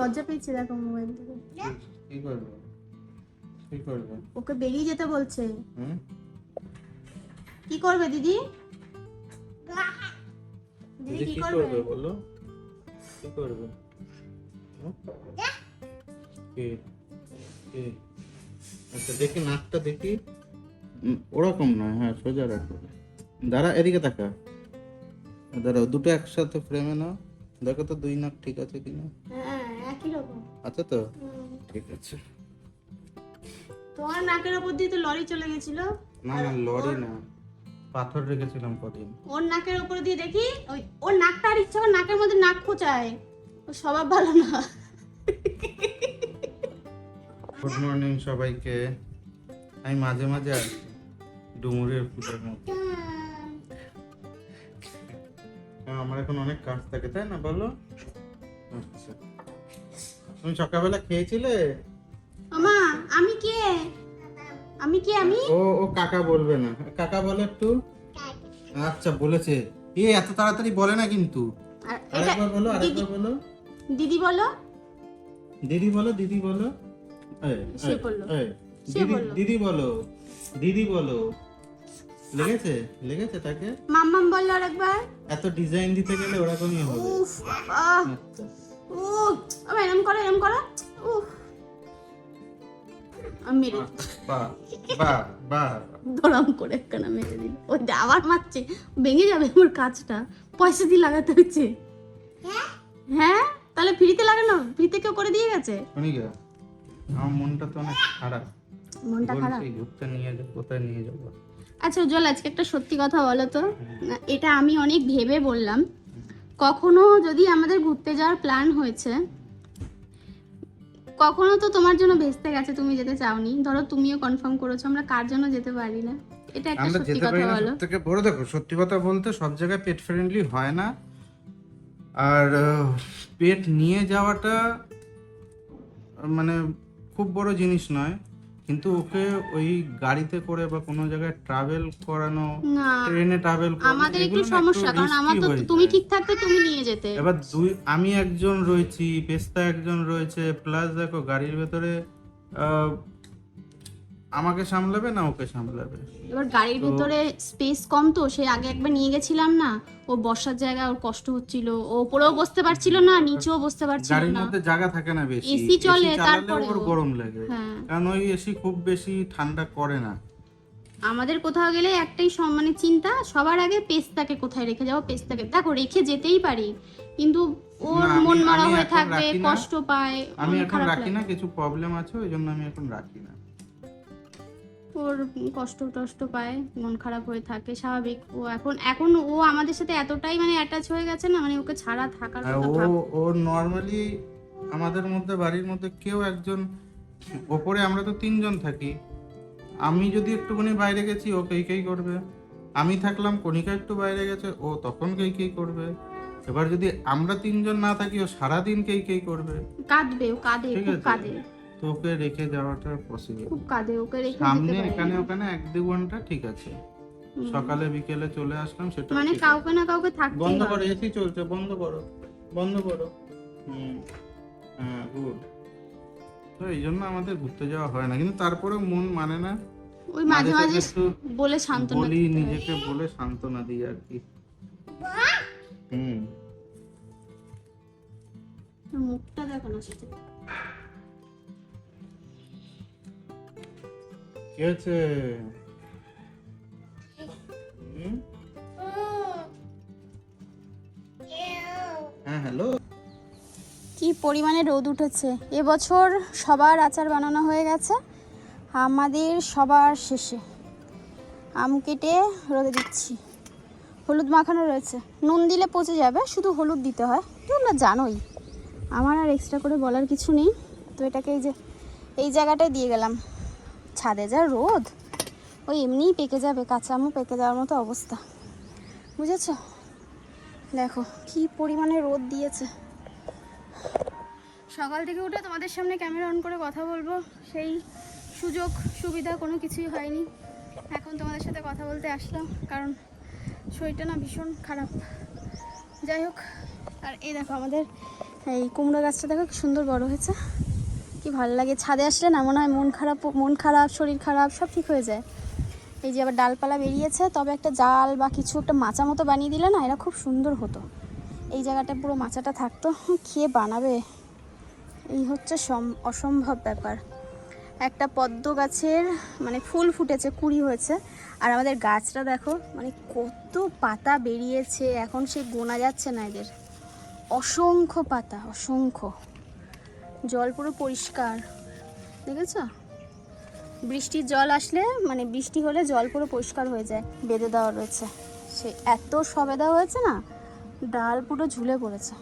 লজ্জা পেয়েছে দেখো মোবাইল থেকে। কি করবে? কি করবে? ওকে বেরিয়ে যেতে বলছে। কি করবে দিদি? দিদি কি করবে? বলো? কি করবে? হুম? কি? কি? আচ্ছা দেখি নাকটা দেখি। ওরকম নয় হ্যাঁ সোজা রাখো। দাঁড়া এদিকে তাকা। দাঁড়াও দুটো একসাথে ফ্রেমে নাও। দেখো তো দুই নাক ঠিক আছে কিনা। হ্যাঁ একই রকম আছে তো ঠিক আছে। তোমার নাকের ওপর দিয়ে তো লরি চলে গেছিল। না না লরি না। পাথর রেখেছিলাম কদিন। ওর নাকের ওপর দিয়ে দেখি ওই ওর নাকটা আর ইচ্ছা করে নাকের মধ্যে নাক খোঁচায়। ও স্বভাব ভালো না। গুড মর্নিং সবাইকে। আমি মাঝে মাঝে আসি ডুমুরের ফুলের মতো হ্যাঁ, আমার এখন অনেক কাজ থাকে তাই না বলো? আচ্ছা। তুমি সকালবেলা খেয়েছিলে? আমা আমি কে? আমি কে আমি? ও ও কাকা বলবে না। কাকা বলে একটু। আচ্ছা বলেছে। এ এত তাড়াতাড়ি বলে না কিন্তু। আরেকবার বলো দিদি আরেকবার বলো। দিদি বলো। দিদি বলো দিদি বলো। সে দিদি বলল। দিদি বলো দিদি বলো। লেগেছে? লেগেছে তাকে? মাম্মাম বলল আরেকবার। এত ডিজাইন দিতে গেলে ওরকমই হবে। আচ্ছা। উফ আবার এরম করো এরম করো। উফ। আমি মেরে করে একখানা মেরে দিল। ওই যে আবার মারছে। ভেঙে যাবে আমার কাজটা। পয়সা দিয়ে লাগাতে হচ্ছে। হ্যাঁ? তাহলে ফ্রিতে লাগানো? ফ্রিতে কেউ করে দিয়ে গেছে? আমার মনটা তো অনেক খারাপ। মনটা খারাপ? ঘুরতে নিয়ে যাব কোথায় নিয়ে যাব? আচ্ছা উজ্জ্বল আজকে একটা সত্যি কথা বলো তো। না, এটা আমি অনেক ভেবে বললাম। কখনো যদি আমাদের ঘুরতে যাওয়ার প্ল্যান হয়েছে কখনো তো তোমার জন্য ভেস্তে গেছে তুমি যেতে চাওনি। ধরো তুমিও কনফার্ম করেছ আমরা কার জন্য যেতে পারি না? এটা একটা সত্যি কথা বলো। থেকে বড় দেখো সত্যি কথা বলতে সব জায়গায় পেট ফ্রেন্ডলি হয় না। আর পেট নিয়ে যাওয়াটা মানে খুব বড় জিনিস নয়। কিন্তু ওকে ওই গাড়িতে করে বা কোনো জায়গায় ট্রাভেল করানো ট্রেনে ট্রাভেল আমাদের একটু সমস্যা কারণ আমার তো তুমি ঠিক থাকতে তুমি নিয়ে যেতে। এবার দুই আমি একজন রয়েছি পেস্তা একজন রয়েছে প্লাস দেখো গাড়ির ভেতরে আহ, আমাকে সামলাবে না ওকে সামলাবে? এবার গাড়ির ভিতরে স্পেস কম তো সে আগে একবার নিয়ে গেছিলাম না ও বসার জায়গা ওর কষ্ট হচ্ছিল ও উপরেও বসতে পারছিল না নিচেও বসতে পারছিল না। গাড়ির মধ্যে জায়গা থাকে না বেশি। AC চলে, চালালে তারপরেও। ওর গরম লাগে। হ্যাঁ। কারণ ওই এসি খুব বেশি ঠান্ডা করে না। আমাদের কোথাও গেলে একটাই সম- মানে চিন্তা সবার আগে পেস্তাকে কোথায় রেখে যাব? পেস্তাকে। দেখো রেখে যেতেই পারি কিন্তু ওর মন মারা হয়ে থাকবে কষ্ট পায় আমি এখন রাখি না কিছু প্রবলেম আছে ওই জন্য আমি এখন রাখি না। ওর কষ্ট টষ্ট পায় মন খারাপ হয়ে থাকে স্বাভাবিক। ও এখন এখন ও আমাদের সাথে এতটাই মানে অ্যাটাচ হয়ে গেছে না মানে ওকে ছাড়া থাকার কথা ও ও নর্মালি আমাদের মধ্যে বাড়ির মধ্যে কেউ একজন ওপরে আমরা তো তিনজন থাকি। আমি যদি একটুখানি বাইরে গেছি ও কেই কেই করবে? আমি থাকলাম কণিকা একটু বাইরে গেছে ও তখন কেই কেই করবে? এবার যদি আমরা তিনজন না থাকি ও সারাদিন কেই কেই করবে? কাঁদবে ও কাঁদে খুব কাঁদে। তো ওকে রেখে যাওয়াটা পসিবল খুব কাঁদে ওকে রেখে সামনে পারি। এখানে ওখানে এক দু ঘণ্টা ঠিক আছে। হুম। সকালে বিকেলে চলে আসলাম সেটা মানে ঠিক আছে। কাউকে না কাউকে থাকতেই বন্ধ হবে। করো এসি চলছে বন্ধ করো বন্ধ করো। হুম হ্যাঁ গুড তো এই জন্য আমাদের ঘুরতে যাওয়া হয় না কিন্তু তারপরে মন মানে না। ওই মাঝে মাঝে একটু বলে সান্ত্বনা বলি দিতে হয়। নিজেকে বলে সান্ত্বনা দিই আর কি। হুম। মুখটা দেখো না সেটা। কি হয়েছে হ্যাঁ হ্যালো কি পরিমাণে রোদ উঠেছে? এবছর সবার আচার বানানো হয়ে গেছে আমাদের সবার শেষে। আম কেটে রোদে দিচ্ছি। হলুদ মাখানো রয়েছে। নুন দিলে পচে যাবে শুধু হলুদ দিতে হয়। তোমরা জানোই। আমার আর এক্সট্রা করে বলার কিছু নেই। তো এটাকে এই যে এই জায়গাটায় দিয়ে গেলাম। ছাদে যা রোদ। ওই এমনিই পেকে যাবে কাঁচা আমও পেকে যাওয়ার মতো অবস্থা। বুঝেছ? দেখো, কি পরিমাণে রোদ দিয়েছে। সকাল থেকে উঠে তোমাদের সামনে ক্যামেরা অন করে কথা বলব। সেই সুযোগ, সুবিধা কোনো কিছুই হয়নি। এখন তোমাদের সাথে কথা বলতে আসলাম, কারণ শরীরটা না ভীষণ খারাপ। যাই হোক, আর এই দেখো আমাদের, এই কুমড়ো গাছটা দেখো সুন্দর বড় হয়েছে। কি ভালো লাগে। ছাদে আসলে না, মনে হয় মন খারাপ মন খারাপ, শরীর খারাপ, সব ঠিক হয়ে যায়। এই যে আবার ডালপালা বেরিয়েছে, তবে একটা জাল বা কিছু একটা মাচা মতো বানিয়ে দিলে না, এরা খুব সুন্দর হতো। এই জায়গাটা পুরো মাচাটা থাকতো খেয়ে বানাবে? এই হচ্ছে সম- অসম্ভব ব্যাপার। একটা পদ্ম গাছের মানে ফুল ফুটেছে, কুড়ি হয়েছে। আর আমাদের গাছটা দেখো মানে কত পাতা বেরিয়েছে, এখন সে গোনা যাচ্ছে না এদের। অসংখ্য পাতা, অসংখ্য। জল পুরো পরিষ্কার, দেখেছ? বৃষ্টির জল আসলে মানে বৃষ্টি হলে জল পুরো পরিষ্কার হয়ে যায়, বেঁধে দেওয়া রয়েছে। সে এত সবেদা হয়েছে না, ডাল পুরো ঝুলে পড়েছে।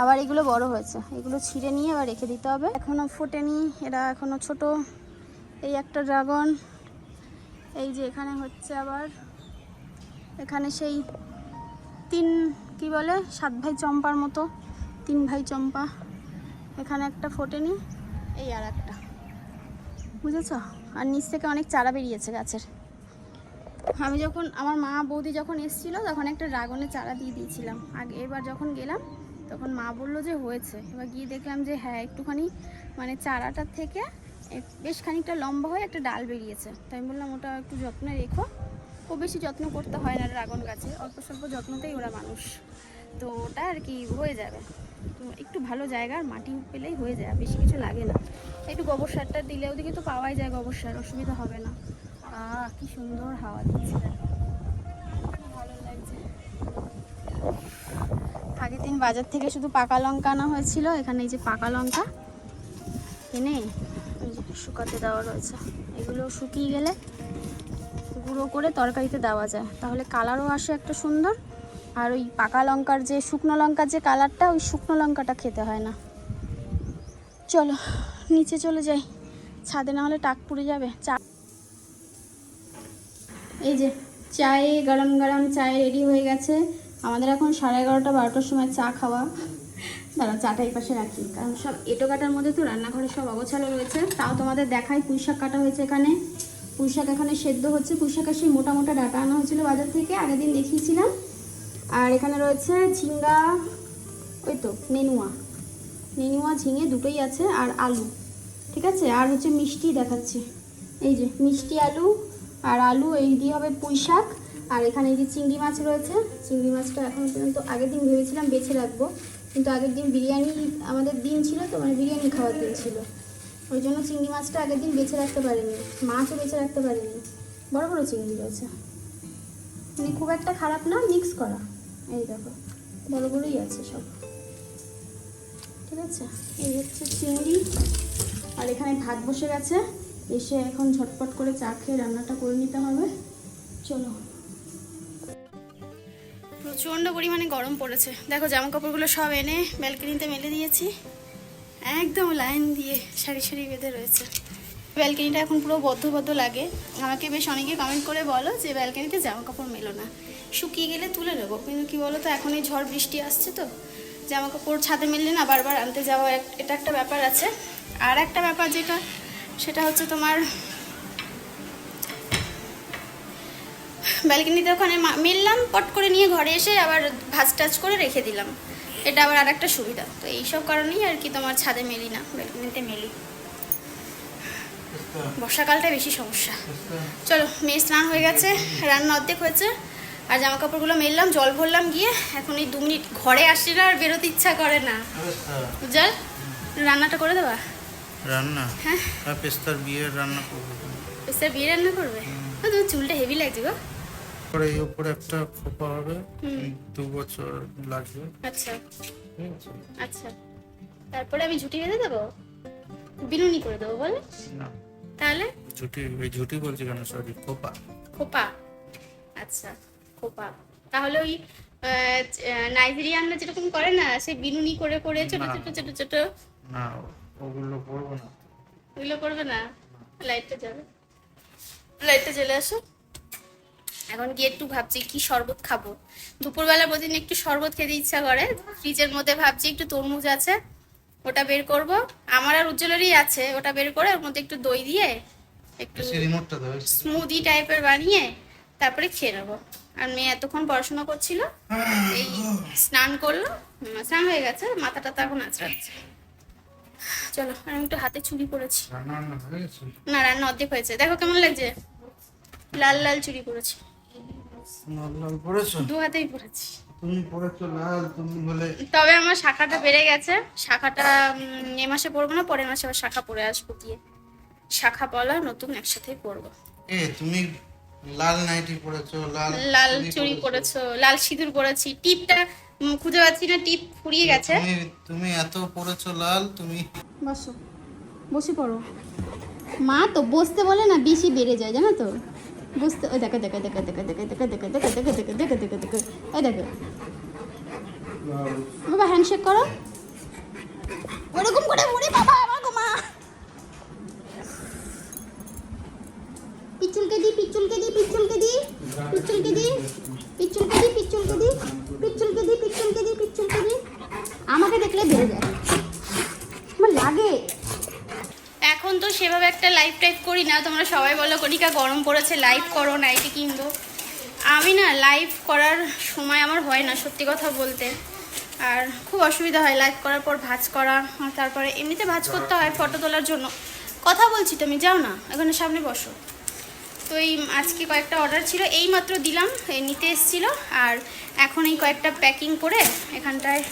আবার এগুলো বড় হয়েছে, এগুলো ছিঁড়ে নিয়ে আবার রেখে দিতে হবে। এখনও ফোটেনি, এরা এখনও ছোট। এই একটা ড্রাগন, এই যে এখানে হচ্ছে আবার, এখানে সেই তিন, কি বলে? সাত ভাই চম্পার মতো, তিন ভাই চম্পা। এখানে একটা ফোটেনি এই আর একটা। বুঝেছ? আর নিচ থেকে অনেক চারা বেরিয়েছে গাছের। আমি যখন আমার মা বৌদি যখন এসেছিল তখন একটা ড্রাগনের চারা দিয়ে দিয়েছিলাম। আগে এবার যখন গেলাম তখন মা বলল যে হয়েছে। এবার গিয়ে দেখলাম যে হ্যাঁ একটুখানি মানে চারাটার থেকে বেশ খানিকটা লম্বা হয়ে একটা ডাল বেরিয়েছে। তাই আমি বললাম ওটা একটু যত্নে রেখো। খুব বেশি যত্ন করতে হয় না ড্রাগন গাছে। অল্প স্বল্প যত্নতেই ওরা মানুষ। তো ওটা আর কি হয়ে যাবে। তো একটু ভালো জায়গার মাটি পেলেই হয়ে যায় বেশি কিছু লাগে না। একটু গোবর সারটা দিলে ওদিকে তো পাওয়াই যায় গোবর সার, অসুবিধা হবে না। কি সুন্দর হাওয়া দিচ্ছে। ভালো লাগছে আগের দিন বাজার থেকে শুধু পাকা লঙ্কা আনা হয়েছিল, এখানে এই যে পাকা লঙ্কা এনে শুকাতে দেওয়া রয়েছে। এগুলো শুকিয়ে গেলে গুঁড়ো করে তরকারিতে দেওয়া যায়। তাহলে কালারও আসে একটা সুন্দর। আর ওই পাকা লঙ্কার যে শুকনো লঙ্কার যে কালারটা, ওই শুকনো লঙ্কাটা খেতে হয় না। চলো, নিচে চলে যাই। ছাদে না হলে টাক পুড়ে যাবে। চা এই যে, চায়ে গরম গরম চায়ে রেডি হয়ে গেছে। আমাদের এখন সাড়ে এগারোটা, বারোটার সময় চা খাওয়া। দাঁড়া, চাটা এই পাশে রাখি। কারণ সব এটো কাটার মধ্যে তো রান্নাঘরে সব অগোছালো রয়েছে। তাও তোমাদের দেখাই পুঁই শাক কাটা হয়েছে এখানে। পুঁই শাক এখানে সেদ্ধ হচ্ছে। পুঁই শাকের সেই মোটা মোটা ডাটা আনা হয়েছিল বাজার থেকে। আগের দিন দেখিয়েছিলাম। আর এখানে রয়েছে ঝিঙ্গা, ওই তো নেনুয়া। নেনুয়া, ঝিঙে দুটোই আছে আর আলু, ঠিক আছে? আর হচ্ছে মিষ্টি দেখাচ্ছি। এই যে মিষ্টি আলু আর আলু, এই দিয়ে হবে পুঁই শাক। আর এখানে এই যে চিংড়ি মাছ রয়েছে, চিংড়ি মাছটা এখন পর্যন্ত আগের দিন ভেবেছিলাম বেছে রাখব। কিন্তু আগের দিন বিরিয়ানি, আমাদের দিন ছিল তো মানে বিরিয়ানি খাওয়ার দিন ছিল। ওই জন্য চিংড়ি মাছটা আগের দিন বেছে রাখতে পারিনি, মাছও বেছে রাখতে পারিনি। বড় বড় চিংড়ি রয়েছে। মানে খুব একটা খারাপ না, মিক্স করা। এই দেখো, বড় বড়ই আছে সব। ঠিক আছে? এই হচ্ছে চিংড়ি, আর এখানে ভাত বসে গেছে। এসে এখন ঝটপট করে চা খেয়ে রান্নাটা করে নিতে হবে। চলো। প্রচণ্ড পরিমাণে গরম পড়েছে। দেখো জামা কাপড়গুলো সব এনে ব্যালকনিতে মেলে দিয়েছি। একদম লাইন দিয়ে সারি সারি বেঁধে রয়েছে। ব্যালকনিটা এখন পুরো বদ্ধ বদ্ধ লাগে। আমাকে বেশ অনেকে কমেন্ট করে বলো যে ব্যালকনিতে জামা কাপড় মেলো না। শুকিয়ে গেলে তুলে নেব। কিন্তু কি বলো তো এখন এই ঝড় বৃষ্টি আসছে তো জামা কাপড় ছাদে মেললে না বারবার আনতে যাওয়া এটা একটা ব্যাপার আছে। আর একটা ব্যাপার যেটা সেটা হচ্ছে তোমার ব্যালকনিতে ওখানে মেললাম পট করে নিয়ে ঘরে এসে আবার ভাজ টাজ করে রেখে দিলাম। এটা আবার আর একটা সুবিধা। তো এইসব কারণেই আর কি তোমার ছাদে মেলি না ব্যালকনিতে মেলি। বর্ষাকালটা বেশি সমস্যা। চলো মেয়ে স্নান হয়ে গেছে রান্না অর্ধেক হয়েছে। আর জামা কাপড়গুলো মেললাম জল ভরলাম গিয়ে এখন এই দু মিনিট ঘরে আসলে না আর বেরোতে ইচ্ছা করে না। উজ্জ্বল রান্নাটা করে দেবা? রান্না? হ্যাঁ। পেস্তার বিয়ের রান্না করব। স্যার বিয়ে রান্না করবে? তোমার চুলটা হেভি লাগছে গো। পরে এই উপরে একটা খোপা হবে। দু বছর লাগবে। আচ্ছা। আচ্ছা। তারপরে আমি ঝুটি বেঁধে দেবো? বিনুনি করে দেবো বলে। না। তাহলে? ঝুটি ওই ঝুটি বলছি কেন? সরি খোপা। খোপা। আচ্ছা। খোপা। তাহলে ওই নাইজেরিয়ানরা যেরকম করে না সেই বিনুনি করে করে ছোট ছোট ছোট ছোট। না ওগুলো করব না। ওগুলো করবে না? লাইটটা যাবে লাইটটা চলে আসো। এখন গিয়ে একটু ভাবছি কি শরবত খাব। দুপুরবেলা প্রতিদিন একটু শরবত খেতে ইচ্ছা করে। ফ্রিজের মধ্যে ভাবছি একটু তরমুজ আছে ওটা বের করব। আমার আর উজ্জ্বলেরই আছে ওটা বের করে ওর মধ্যে একটু দই দিয়ে একটু সে স্মুদি টাইপের বানিয়ে তারপরে খেয়ে নেব। আর মেয়ে এতক্ষণ পড়াশোনা করছিল এই স্নান করল স্নান হয়ে গেছে মাথাটা তো এখন আঁচড়াচ্ছে। চলো আর আমি একটু হাতে চুরি করেছি না রান্না অর্ধেক হয়েছে। দেখো কেমন লাগছে? লাল লাল চুরি করেছি লাল লাল পড়েছো দু হাতেই তুমি পড়েছো লাল তুমি বলে তবে আমার শাখাটা বেড়ে গেছে। শাখাটা এ মাসে পড়ব না পরের মাসে আবার শাখা পরে আসব গিয়ে। শাখা পলা নতুন একসাথেই পড়ব এ তুমি লাল নাইটি পড়েছো লাল লাল চুড়ি পরেছো। পরেছো লাল সিঁদুর পরেছি টিপটা খুঁজে পাচ্ছি না টিপ ফুরিয়ে গেছে তুমি তুমি এত পড়েছো লাল তুমি বসো বসে পড়ো মা তো বসতে বলে না বেশি বেড়ে যায় জানো তো বুঝতে ওই দেখো দেখো দেখো দেখো দেখো দেখো দেখো দেখো দেখো দেখো দেখো দেখো দেখো ওই দেখো বাবা হ্যান্ডশেক করো ওরকম করে ওরে বাবা আমার গো মা পিচুলকে দি পিচুলকে দি পিচুলকে দি পিচুলকে দি পিচুলকে দি পিচুলকে দি পিচুলকে দি পিচুলকে দি পিচুলকে দি। আমাকে দেখলে বেড়ে যায়। আমার লাগে। এখন তো সেভাবে একটা লাইভ টাইপ করি না। তোমরা সবাই বলো কনিকা গরম পড়েছে লাইভ করো নাইটি কিনবো আমি না লাইভ করার সময় আমার হয় না, সত্যি কথা বলতে। আর খুব অসুবিধা হয় লাইভ করার পর ভাজ করা তারপরে এমনিতে ভাজ করতে হয় ফটো তোলার জন্য। কথা বলছি তুমি, যাও না, এখানে সামনে বসো। তো এই আজকে কয়েকটা অর্ডার ছিল এই মাত্র দিলাম নিতে এসেছিল, আর এখন এই কয়েকটা প্যাকিং করে এখানটায়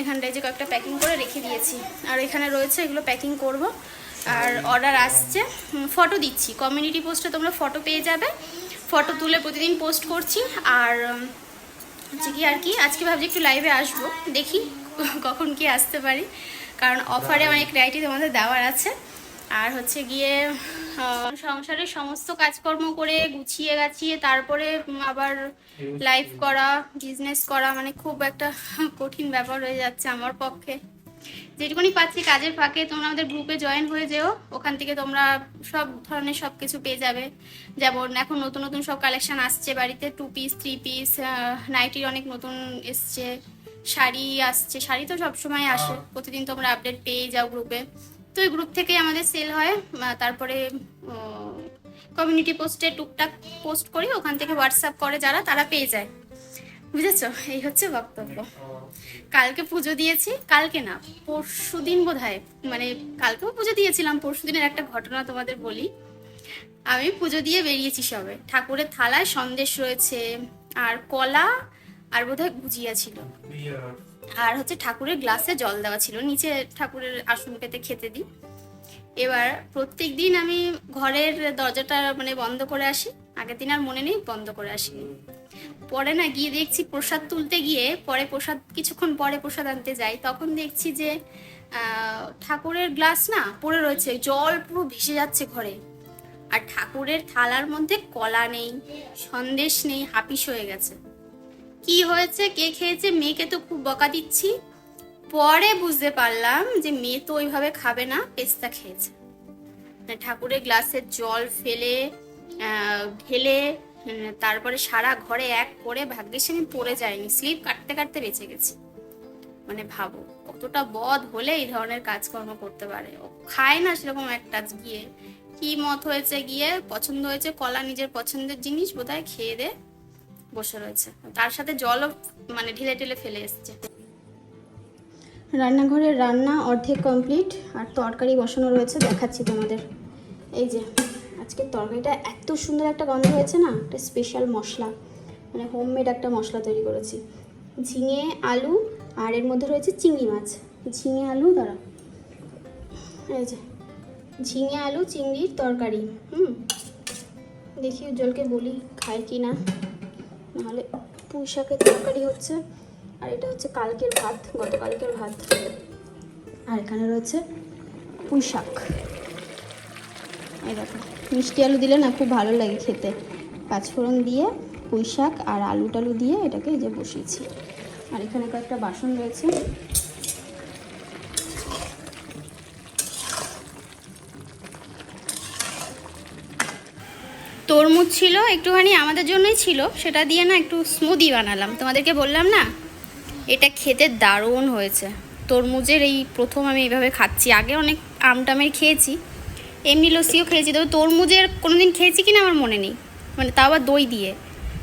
এখানটায় যে কয়েকটা প্যাকিং করে রেখে দিয়েছি। আর এখানে রয়েছে, এগুলো প্যাকিং করব। আর অর্ডার আসছে ফটো দিচ্ছি। কমিউনিটি পোস্টে তোমরা ফটো পেয়ে যাবে। ফটো তুলে প্রতিদিন পোস্ট করছি। আর হচ্ছে কি আর কি, আজকে ভাবছি একটু লাইভে আসব, দেখি কখন কি আসতে পারি। কারণ অফারে অনেক রাইটি তোমাদের দেওয়ার আছে। আর হচ্ছে গিয়ে সংসারের সমস্ত কাজকর্ম করে গুছিয়ে গাছিয়ে তারপরে আবার লাইফ করা বিজনেস করা মানে খুব একটা কঠিন ব্যাপার হয়ে যাচ্ছে আমার পক্ষে। যেটুকুনি পাচ্ছি কাজের ফাঁকে তোমরা আমাদের গ্রুপে জয়েন হয়ে যেও। ওখান থেকে তোমরা সব ধরনের সব কিছু পেয়ে যাবে। যেমন এখন নতুন নতুন সব কালেকশন আসছে বাড়িতে টু পিস থ্রি পিস নাইটির অনেক নতুন এসছে শাড়ি আসছে শাড়ি তো সবসময় আসে। প্রতিদিন তোমরা আপডেট পেয়ে যাও গ্রুপে তো এই গ্রুপ থেকেই আমাদের সেল হয়। তারপরে কমিউনিটি পোস্টে টুকটাক পোস্ট করি। ওখান থেকে হোয়াটসঅ্যাপ করে যারা, তারা পেয়ে যায়। বুঝেছ? এই হচ্ছে বক্তব্য। কালকে পুজো দিয়েছি, কালকে না, পরশু দিন বোধ মানে কালকেও পুজো দিয়েছিলাম, পরশু দিনের একটা ঘটনা তোমাদের বলি। আমি পুজো দিয়ে বেরিয়েছি সবে। ঠাকুরের থালায় সন্দেশ রয়েছে, আর কলা, আর বোধহয় গুজিয়া ছিল। আর হচ্ছে ঠাকুরের গ্লাসে জল দেওয়া ছিল, নিচে ঠাকুরের আসন পেতে খেতে দিই। এবার প্রত্যেক দিন আমি ঘরের দরজাটা মানে বন্ধ করে আসি, আগের দিন আর মনে নেই বন্ধ করে আসি পরে না গিয়ে দেখছি প্রসাদ তুলতে গিয়ে, পরে প্রসাদ, কিছুক্ষণ পরে প্রসাদ আনতে যাই, তখন দেখছি যে ঠাকুরের গ্লাস না পড়ে রয়েছে, জল পুরো ভেসে যাচ্ছে ঘরে। আর ঠাকুরের থালার মধ্যে কলা নেই, সন্দেশ নেই, হাপিস হয়ে গেছে। কি হয়েছে, কে খেয়েছে, মেয়েকে তো খুব বকা দিচ্ছি। পরে বুঝতে পারলাম যে মেয়ে তো ওইভাবে খাবে না, পেস্তা খেয়েছে। মানে ঠাকুরের গ্লাসের জল ফেলে ঢেলে তারপরে সারা ঘরে এক করে ভাগ্যের আমি পড়ে যায়নি। স্লিপ কাটতে কাটতে বেঁচে গেছি। মানে ভাবো, কতটা বদ হলে এই ধরনের কাজকর্ম করতে পারে। ও খায় না সেরকম একটা গিয়ে। কি মত হয়েছে গিয়ে, পছন্দ হয়েছে কলা নিজের পছন্দের জিনিস, বোধহয় খেয়ে দে। বসে রয়েছে। তার সাথে জলও মানে ঢিলে ঢিলে ফেলে এসছে। রান্নাঘরের রান্না অর্ধেক কমপ্লিট আর তরকারি বসানো রয়েছে, দেখাচ্ছি তোমাদের। এই যে, আজকের তরকারিটা এত সুন্দর একটা গন্ধ হয়েছে না, একটা স্পেশাল মশলা। মানে হোমমেড একটা মশলা তৈরি করেছি। ঝিঙে, আলু, আর এর মধ্যে রয়েছে চিংড়ি মাছ। ঝিঙে, আলু দাঁড়া এই যে, ঝিঙে, আলু, চিংড়ির তরকারি। হুম, দেখি উজ্জ্বলকে বলি, খায় কি না নাহলে পুঁই শাকের তরকারি হচ্ছে, আর এটা হচ্ছে কালকের ভাত, গতকালকের ভাত। আর এখানে রয়েছে পুঁই শাক এই মিষ্টি আলু দিলে না খুব ভালো লাগে খেতে। পাঁচফোড়ন দিয়ে পুঁই শাক আর আলু টালু দিয়ে এটাকে এই যে বসিয়েছি। আর এখানে কয়েকটা বাসন রয়েছে তরমুজ ছিল, একটুখানি আমাদের জন্যই ছিল, সেটা দিয়ে না একটু স্মুদি বানালাম। তোমাদেরকে বললাম না, এটা খেতে দারুণ হয়েছে। তরমুজের এই প্রথম আমি এইভাবে খাচ্ছি। আগে অনেক আম টামের খেয়েছি, এমনি লস্যিও খেয়েছি, তবে তরমুজের কোনো দিন খেয়েছি কিনা আমার মনে নেই। মানে তাও আবার দই দিয়ে।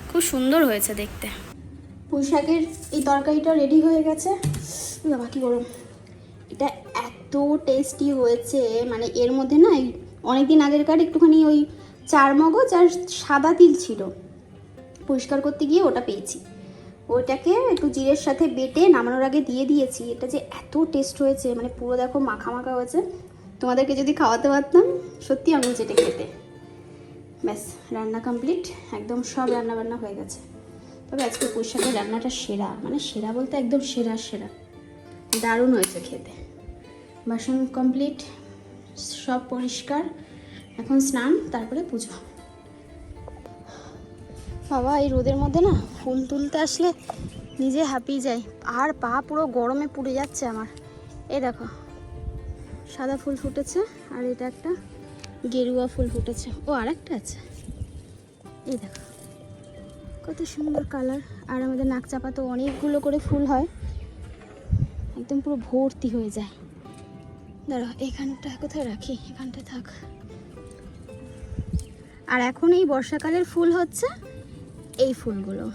খুব সুন্দর হয়েছে দেখতে। পুঁই শাকের এই তরকারিটা রেডি হয়ে গেছে। উই বাবা, কি গরম। এটা এত টেস্টি হয়েছে মানে এর মধ্যে না অনেক দিন আগেরকার একটুখানি ওই চার মগজ আর সাদা তিল ছিল। পরিষ্কার করতে গিয়ে ওটা পেয়েছি। ওইটাকে একটু জিরের সাথে বেটে নামানোর আগে দিয়ে দিয়েছি। এটা যে এত টেস্ট হয়েছে মানে পুরো দেখো মাখা মাখা হয়েছে। তোমাদেরকে যদি খাওয়াতে পারতাম, সত্যি আমি যেটা খেতে। ব্যাস, রান্না কমপ্লিট একদম সব রান্না বান্না হয়ে গেছে। তবে আজকে পুঁইশাকের রান্নাটা সেরা। মানে সেরা বলতে একদম সেরা সেরা। দারুণ হয়েছে খেতে। বাসন কমপ্লিট সব পরিষ্কার। এখন স্নান, তারপরে পুজো। বাবা, এই রোদের মধ্যে না ফুল তুলতে আসলে নিজে হাঁপিয়ে যায়। আর পা পুরো গরমে পুড়ে যাচ্ছে আমার। এই দেখো, সাদা ফুল ফুটেছে, আর এটা একটা গেরুয়া ফুল ফুটেছে। ও আর একটা আছে। এই দেখো, কত সুন্দর কালার। আর আমাদের নাকচাপা তো অনেকগুলো করে ফুল হয়। একদম পুরো ভর্তি হয়ে যায়। দাঁড়া এখানটা কোথায় রাখি? এখানটা থাক। আর এখন এই বর্ষাকালের ফুল হচ্ছে এই ফুলগুলো।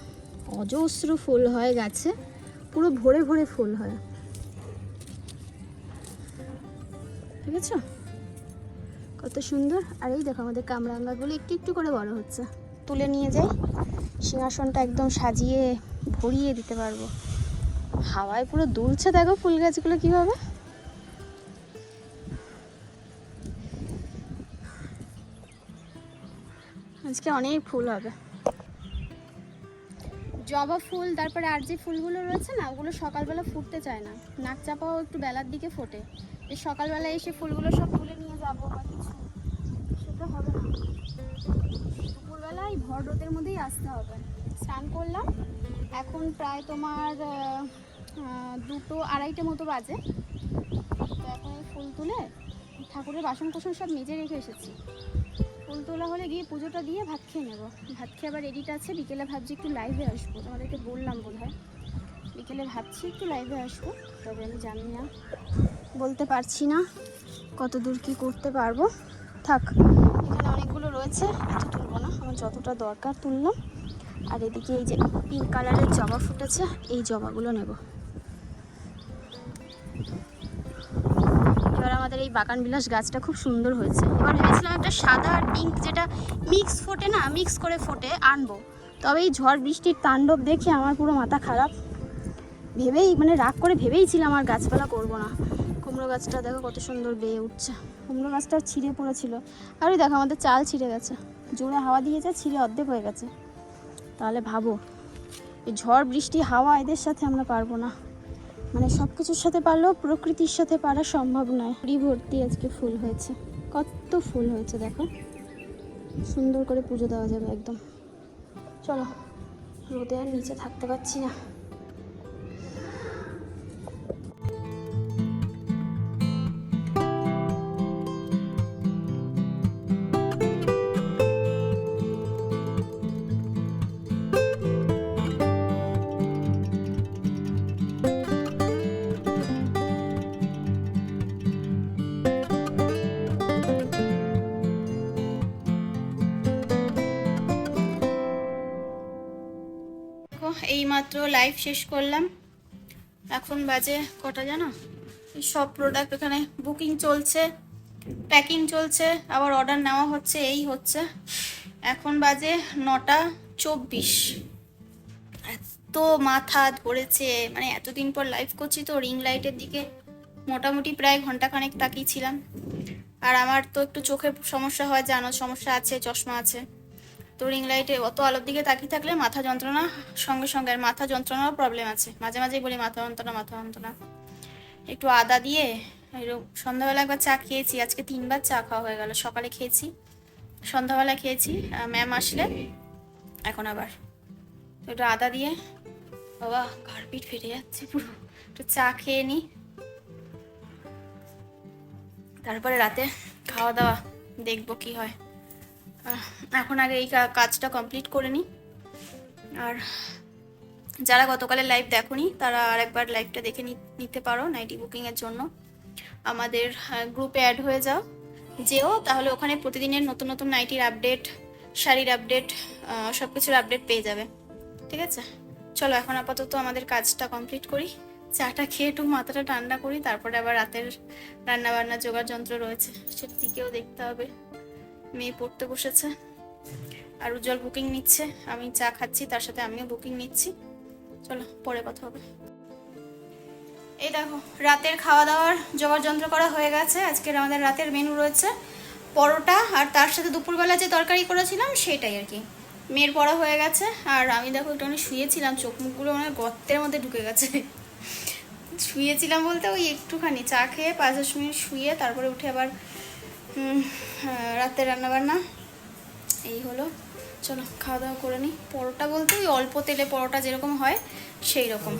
অজস্র ফুল হয় গাছে, পুরো ভরে ভরে ফুল হয়। ঠিক আছে কত সুন্দর। আর এই দেখো আমাদের কামরাঙ্গাগুলো একটু একটু করে বড় হচ্ছে। তুলে নিয়ে যাই। সিংহাসনটা একদম সাজিয়ে ভরিয়ে দিতে পারব। হাওয়ায় পুরো দুলছে দেখো ফুল গাছগুলো কীভাবে। আজকে অনেক ফুল হবে। জবা ফুল, তারপরে আর যে ফুলগুলো রয়েছে না, ওগুলো সকালবেলা ফুটতে চায় না। নাক চাপাও একটু বেলার দিকে ফোটে। এই সকালবেলা এসে ফুলগুলো সব তুলে নিয়ে যাব বা কিছু, সেটা হবে না। দুপুরবেলায় ভর রোদের মধ্যেই আসতে হবে। স্নান করলাম, এখন প্রায় তোমার দুটো আড়াইটে মতো বাজে। তো এখন এই ফুল তুলে ঠাকুরের বাসন কোসন সব মেজে রেখে এসেছি। ফুল তোলা হলে গিয়ে পুজোটা দিয়ে ভাত খেয়ে নেব। ভাত খেয়ে আবার এডিট আছে, বিকেলে ভাবছি একটু লাইভে আসব। তোমাদেরকে বললাম বোধ হয় বিকেলে ভাবছি একটু লাইভে আসব, তবে আমি জানি না। বলতে পারছি না কত দূর কী করতে পারব। থাক, এখানে অনেকগুলো রয়েছে, এত তুলবো না। আমার যতটা দরকার তুললাম। আর এদিকে এই যে পিঙ্ক কালারের জবা ফুটেছে, এই জবাগুলো নেব। এবার আমাদের এই বাগান বিলাস গাছটা খুব সুন্দর হয়েছে। এবার ভেবেছিলাম একটা সাদা আর পিঙ্ক যেটা মিক্স ফোটে না মিক্স করে ফোটে, আনব। তবে এই ঝড় বৃষ্টির তাণ্ডব দেখে আমার পুরো মাথা খারাপ। ভেবেই মানে রাগ করে ভেবেই ছিলাম আর গাছপালা করব না। কুমড়ো গাছটা দেখো কত সুন্দর বেয়ে উঠছে। কুমড়ো গাছটা ছিঁড়ে পড়েছিল। আর ওই দেখো, আমাদের চাল ছিঁড়ে গেছে। জোরে হাওয়া দিয়েছে, ছিঁড়ে অর্ধেক হয়ে গেছে। তাহলে ভাবো, এই ঝড় বৃষ্টি হাওয়া এদের সাথে আমরা পারব না। মানে সব কিছুর সাথে পারলেও প্রকৃতির সাথে পারা সম্ভব নয়। পুরি ভর্তি আজকে ফুল হয়েছে। কত ফুল হয়েছে দেখো। সুন্দর করে পুজো দেওয়া যাবে একদম। চলো, রোদে আর নিচে থাকতে পারছি না। শেষ করলাম। এখন বাজে কটা জানো? সব প্রোডাক্ট এখানে বুকিং চলছে প্যাকিং চলছে, আবার অর্ডার নেওয়া হচ্ছে, এই হচ্ছে। এখন বাজে নটা চব্বিশ। এত মাথা ধরেছে মানে এতদিন পর লাইভ করছি তো রিং লাইটের দিকে। মোটামুটি প্রায় ঘন্টাখানেক তাকিয়েছিলাম আর আমার তো একটু চোখের সমস্যা হয় জানো সমস্যা আছে, চশমা আছে। তো রিং লাইটে অত আলোর দিকে তাকিয়ে থাকলে মাথা যন্ত্রণা, সঙ্গে সঙ্গে আর মাথা যন্ত্রণারও প্রবলেম আছে। মাঝে মাঝেই বলি মাথা যন্ত্রণা মাথা যন্ত্রণা। একটু আদা দিয়ে সন্ধ্যাবেলা একবার চা খেয়েছি, আজকে তিনবার চা খাওয়া হয়ে গেল। সকালে খেয়েছি, সন্ধ্যাবেলা খেয়েছি ম্যাম আসলে এখন আবার। একটু আদা দিয়ে, বাবা ঘাড়পিট ফেটে যাচ্ছে পুরো। একটু চা খেয়ে নিই তারপরে রাতে খাওয়া দাওয়া, দেখব কি হয়। এখন আগে এই কাজটা কমপ্লিট করে নিই। আর যারা গতকালের লাইভ দেখোনি, তারা আরেকবার লাইভটা দেখে নিতে পারো নাইটি বুকিংয়ের জন্য। আমাদের গ্রুপে অ্যাড হয়ে যাও। যেও, তাহলে ওখানে প্রতিদিনের নতুন নতুন নাইটির আপডেট শাড়ির আপডেট সব কিছুর আপডেট পেয়ে যাবে। ঠিক আছে? চলো, এখন আপাতত আমাদের কাজটা কমপ্লিট করি। চাটা খেয়ে একটু মাথাটা ঠান্ডা করি, তারপরে আবার রাতের রান্না বান্না জোগাড় যন্ত্র রয়েছে, সেটা দিকেও দেখতে হবে। মেয়ে পড়তে বসেছে। আর উজ্জ্বল বুকিং নিচ্ছে। আমি চা খাচ্ছি, তার সাথে আমিও বুকিং নিচ্ছি। চলো, পরে কথা হবে। এই দেখো, রাতের খাওয়া দাওয়ার জোগাড় যন্ত্র করা হয়ে গেছে। আজকের আমাদের রাতের মেনু রয়েছে পরোটা। আর তার সাথে দুপুরবেলা যে তরকারি করেছিলাম, সেটাই আর কি। মেয়ের পড়া হয়ে গেছে। আর আমি দেখো একটুখানি শুয়েছিলাম, চোখ মুখগুলো মানে গর্তের মধ্যে ঢুকে গেছে। শুয়েছিলাম বলতে ওই একটুখানি, চা খেয়ে পাঁচ দশ মিনিট শুয়ে তারপরে উঠে আবার আহ, রাতের রান্নাবান্না এই হলো। চলো খাওয়া দাওয়া করে নিই পরোটা বলতে ওই অল্প তেলে পরোটা যেরকম হয় সেই রকম।